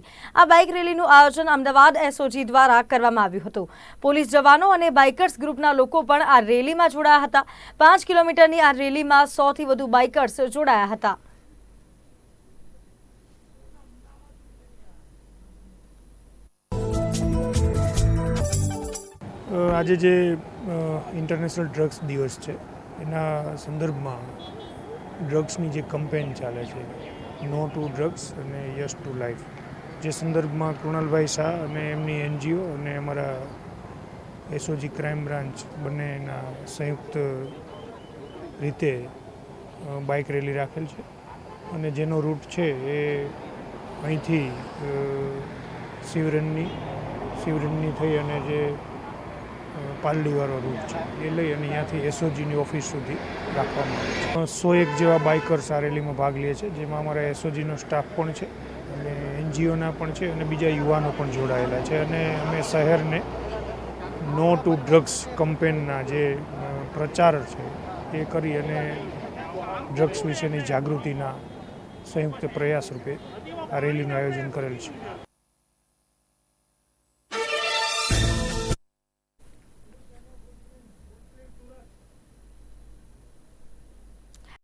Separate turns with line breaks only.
આ બાઇક રેલીનું આયોજન અમદાવાદ એસઓજી દ્વારા કરવામાં આવ્યું હતું. પોલીસ જવાનો અને બાઇકર્સ ગ્રુપના લોકો પણ આ રેલીમાં જોડાયા હતા. પાંચ કિલોમીટરની આ રેલીમાં સોથી વધુ બાઇકર્સ જોડાયા હતા.
આજે જે ઇન્ટરનેશનલ ડ્રગ્સ દિવસ છે, એના સંદર્ભમાં ડ્રગ્સની જે કમ્પેન ચાલે છે નો ટુ ડ્રગ્સ અને યસ ટુ લાઈફ જે સંદર્ભમાં કૃણાલભાઈ શાહ અને એમની એનજીઓ અને અમારા એસઓજી ક્રાઇમ બ્રાન્ચ બંનેના સંયુક્ત રીતે બાઇક રેલી રાખેલ છે. અને જેનો રૂટ છે એ અહીંથી શિવરનની શિવરણની થઈ અને જે પાલડીવાળો રૂટ છે, એ લઈ અને ત્યાંથી એસઓજીની ઓફિસ સુધી રાખવામાં આવે છે. સો એક જેવા બાઇકર્સ આ રેલીમાં ભાગ લે છે, જેમાં અમારા એસઓજીનો સ્ટાફ પણ છે. અને એનજીઓના પણ છે અને બીજા યુવાનો પણ જોડાયેલા છે. અને અમે શહેરને નો ટુ ડ્રગ્સ કમ્પેનના જે પ્રચાર છે એ કરી અને ડ્રગ્સ વિશેની જાગૃતિના સંયુક્ત પ્રયાસ રૂપે આ રેલીનું આયોજન કરેલ છે.